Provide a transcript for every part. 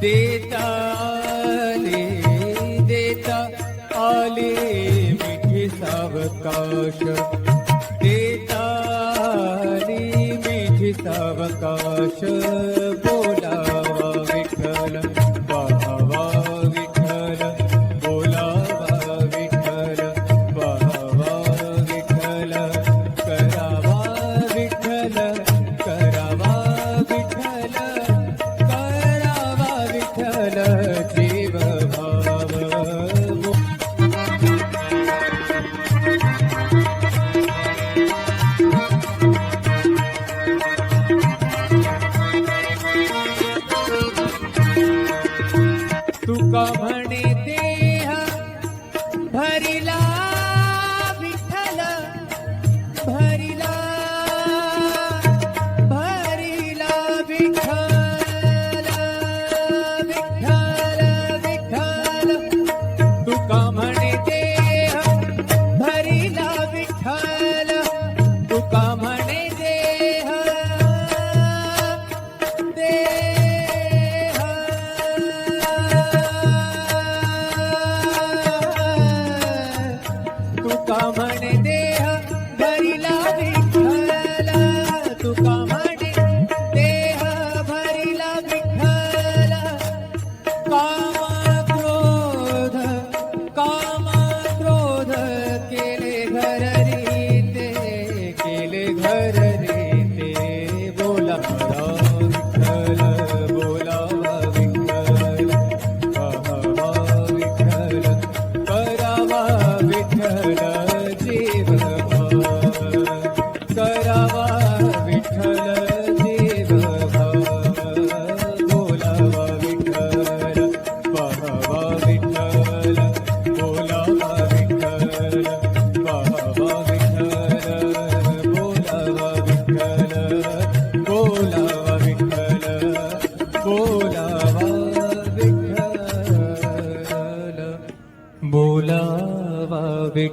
देताले देता कारी मिथि सावकाश। देताली मिथि सावकाश। कमल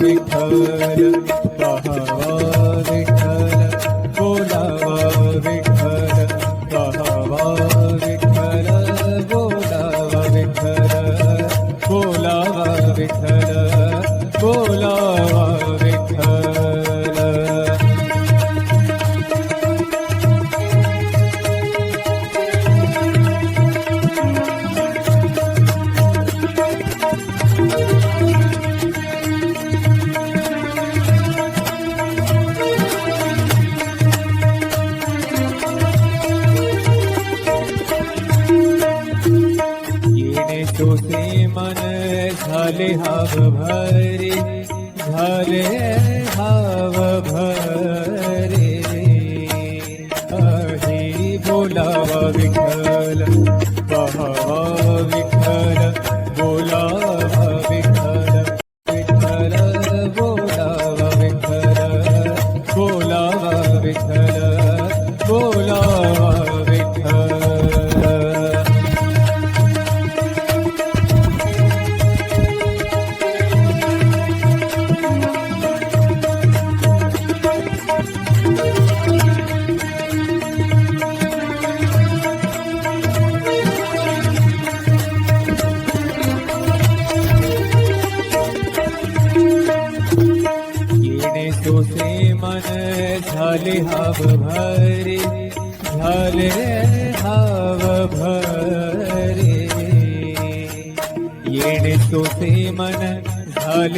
विठल झाले हाव भरे झाले हाव भरे. अही बोलावा विठ्ठल पहा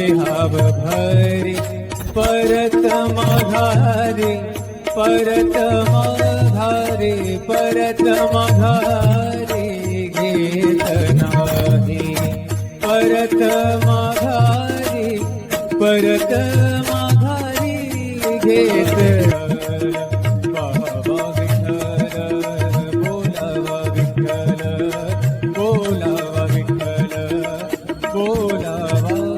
झाले हाव भरे परत माघारे परत माघारे परत माघारे घेत नाही. परत माघारी परत माघारी घेत बाबा विठ्ठल बोलावा विठ्ठल बोलावा विठ्ठल बोलावा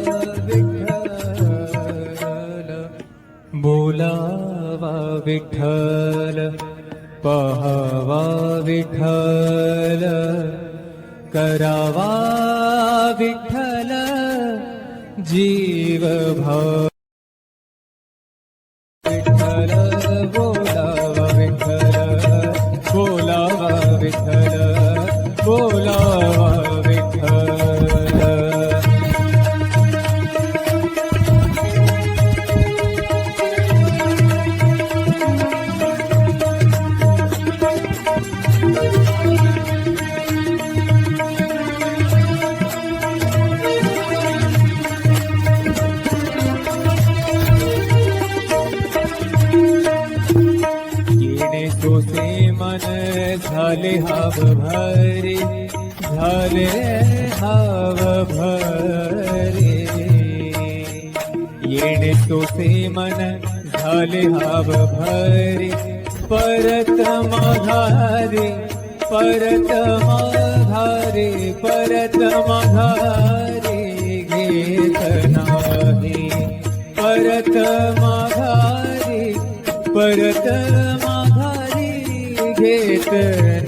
बोलावा विठ्ठल पहावा विठ्ठल करावा विठ्ठल जीव बोलावा विठ्ठल बोलावा मन झाले हाव भरे झाले हाव भरे. येणे तोसे मन झाले हाव भरे परत माघारे परत माघारे परत माघारे घेत नाही. परत माघारे परत मा घेत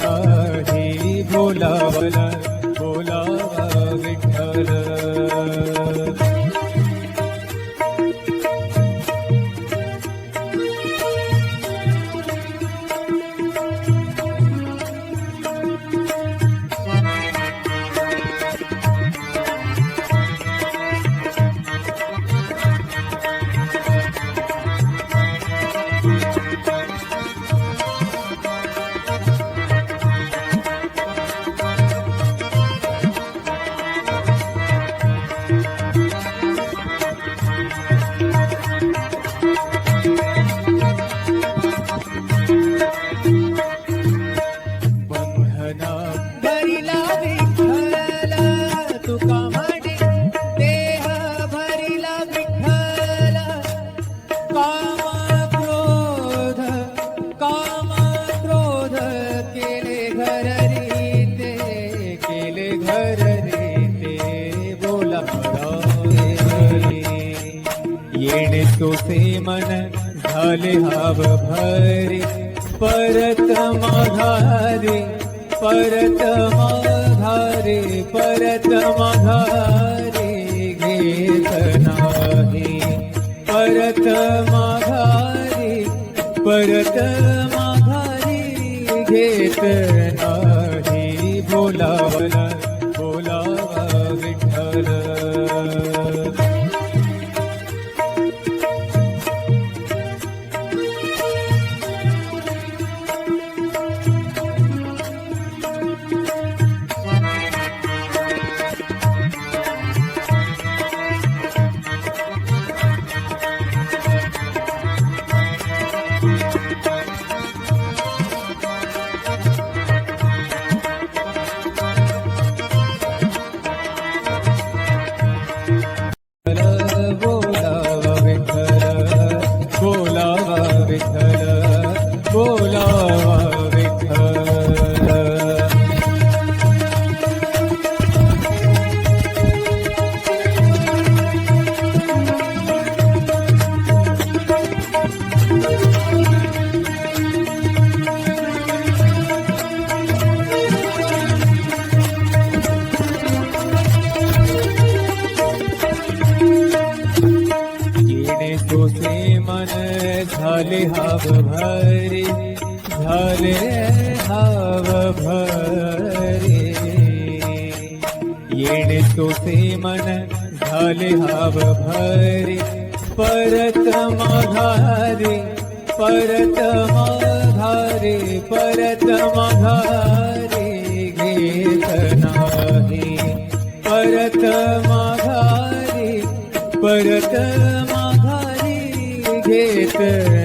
नाही बोलावला मन झाले हाव भरे परत माघारे परत माघारे परत माघारे घेत नाही. परत माघारी परत माघारी घेत नाही. बोलावला झाले हाव भरे झाले हाव भरे। येणे तोसे मन झाले हाव भरे। परत माघारे परत माघारे परत माघारे घेत नाही। परत माघारे परत माघारे घेत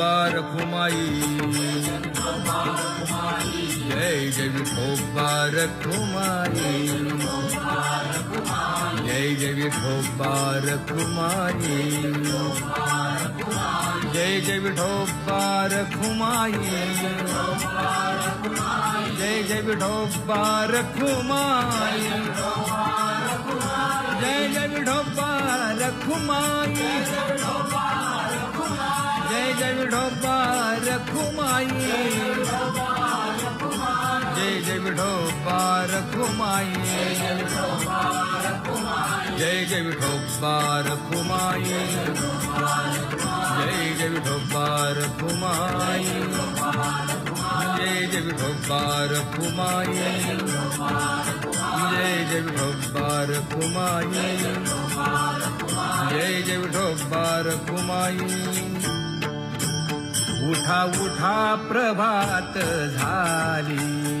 बार घुमाई। जय जय खोबार घुमाई। जय जय खोबार घुमाई। जय जय ठोबार घुमाई। जय जय ठोबार घुमाई। जय जय ठोबार घुमाई। जय जय विठोबा रखुमाई जय जय विठोबा रखुमाई जय जय विठोबा रखुमाई जय जय विठोबा रखुमाई जय जय विठोबा रखुमाई जय जय विठोबा रखुमाई जय जय विठोबा रखुमाई उठा उठा प्रभात झाली।